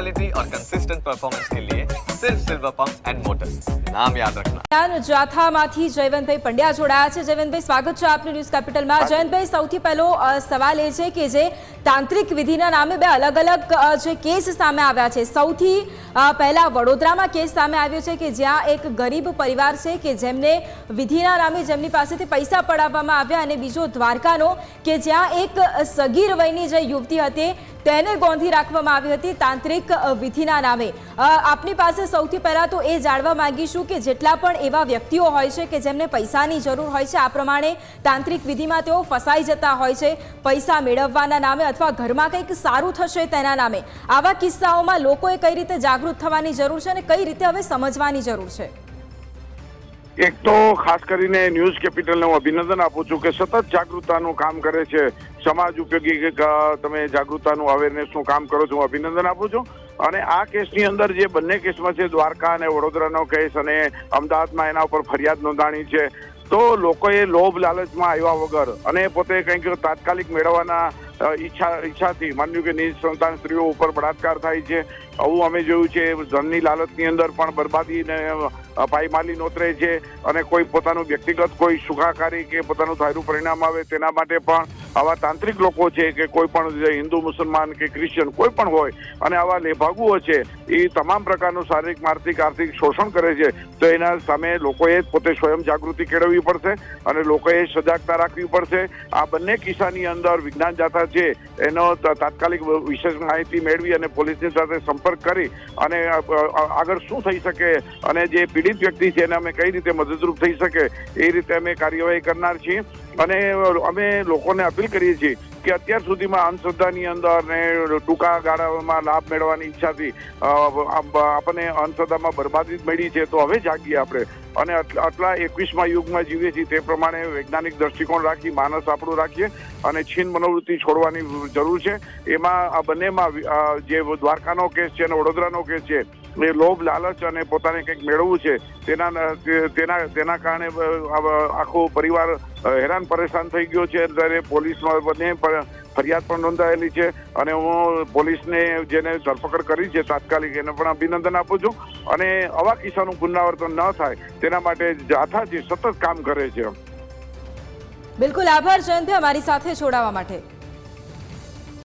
Quality और consistent performance के लिए सिर्फ सिल्वर पंप एंड मोटर्स नाम याद रखना જ્ઞાન જાથામાંથી જયવંતભાઈ પંડ્યા જોડાયા છે જયવંતભાઈ સ્વાગત છે આપનું ન્યૂઝ કેપિટલમાં જયંતભાઈ સૌથી પહેલો અ, સવાલ એ છે કે જે તાંત્રિક વિધિના નામે બે અલગ અલગ અ, જે કેસ સામે આવ્યા છે સૌથી અ, પહેલા વડોદરામાં કેસ સામે આવ્યો છે કે જ્યાં એક ગરીબ પરિવાર છે કે જેમને વિધિના નામે જેમની પાસેથી પૈસા પડાવવામાં આવ્યા અને બીજો દ્વારકાનો કે જ્યાં એક સગીર વયની જે યુવતી હતી તેને ગોંધી રાખવામાં આવી હતી તાંત્રિક વિધિના નામે. આપની પાસે સૌથી પહેલાં તો એ જાણવા માંગીશું કે જેટલા પણ એવા વ્યક્તિઓ હોય છે કે જેમને પૈસાની જરૂર હોય છે, આ પ્રમાણે તાંત્રિક વિધિમાં તેઓ ફસાઈ જતા હોય છે, પૈસા મેળવવાના નામે અથવા ઘરમાં કંઈક સારું થશે તેના નામે. આવા કિસ્સાઓમાં લોકોએ કઈ રીતે જાગૃત થવાની જરૂર છે અને કઈ રીતે હવે સમજવાની જરૂર છે? એક તો ખાસ કરીને ન્યૂઝ કેપિટલને હું અભિનંદન આપું છું કે સતત જાગૃતતાનું કામ કરે છે. સમાજ ઉપયોગી તમે જાગૃતતાનું અવેરનેસનું કામ કરો છો હું અભિનંદન આપું છું. અને આ કેસની અંદર જે બંને કેસમાં છે દ્વારકા અને વડોદરાનો કેસ અને અમદાવાદમાં એના ઉપર ફરિયાદ નોંધાણી છે તો લોકોએ લોભ લાલચમાં આવ્યા વગર અને પોતે કંઈક તાત્કાલિક મેળવવાના ઈચ્છા ઈચ્છાથી માન્યું કે નિજ સંતાન સ્ત્રીઓ ઉપર બળાત્કાર થાય છે. આવું અમે જોયું છે ધનની લાલચની અંદર પણ બરબાદી ને અ, પાયમાલી નોતરે છે અને કોઈ પોતાનું વ્યક્તિગત કોઈ સુખાકારી કે પોતાનું સારું પરિણામ આવે તેના માટે પણ આવા તાંત્રિક લોકો છે કે કોઈ પણ હિન્દુ, મુસલમાન કે ક્રિશ્ચિયન કોઈ પણ હોય અને આવા લેભાગુઓ છે, એ તમામ પ્રકારનું શારીરિક, માનસિક, આર્થિક શોષણ કરે છે, તો એના સામે લોકોએ પોતે સ્વયં જાગૃતિ કેળવવી પડશે અને લોકોએ સજાગતા રાખવી પડશે. આ બંને કિસ્સાની અંદર વિજ્ઞાન જાથા છે, એનો તાત્કાલિક વિશેષ માહિતી મેળવી અને પોલીસની સાથે સંપર્ક કરી અને આગળ શું થઈ શકે અને જે પીડિત વ્યક્તિ છે એને અમે કઈ રીતે મદદરૂપ થઈ શકે, એ રીતે અમે કાર્યવાહી કરનાર છીએ. અને અમે લોકોને અપીલ કરીએ છીએ કે અત્યાર સુધીમાં અંધશ્રદ્ધાની અંદર ને ટૂંકા ગાળામાં લાભ મેળવવાની ઈચ્છાથી આપણને અંધશ્રદ્ધામાં બરબાદી મળી છે તો હવે જાગીએ આપણે. અને આટલા એકવીસમાં યુગમાં જીવીએ છીએ તે પ્રમાણે વૈજ્ઞાનિક દ્રષ્ટિકોણ રાખી, માનસ આપણું રાખીએ અને છીન મનોવૃત્તિ છોડવાની જરૂર છે. એમાં આ બંનેમાં જે દ્વારકાનો કેસ છે અને વડોદરાનો કેસ છે એ લોભ, લાલચ અને પોતાને કંઈક મેળવવું છે, તેના તેના તેના કારણે આખો પરિવાર હેરાન પરેશાન થઈ ગયો છે. ત્યારે પોલીસમાં બંને ફરિયાદ પણ નોંધાયેલી છે અને હું પોલીસને જેને ધરપકડ કરી છે તાત્કાલિક એને પણ અભિનંદન આપું છું અને આવા કિસ્સાનું પુનરાવર્તન ન થાય તેના માટે જાથા છે સતત કામ કરે છે. બિલકુલ આભાર, જયંતિ અમારી સાથે જોડાવા માટે.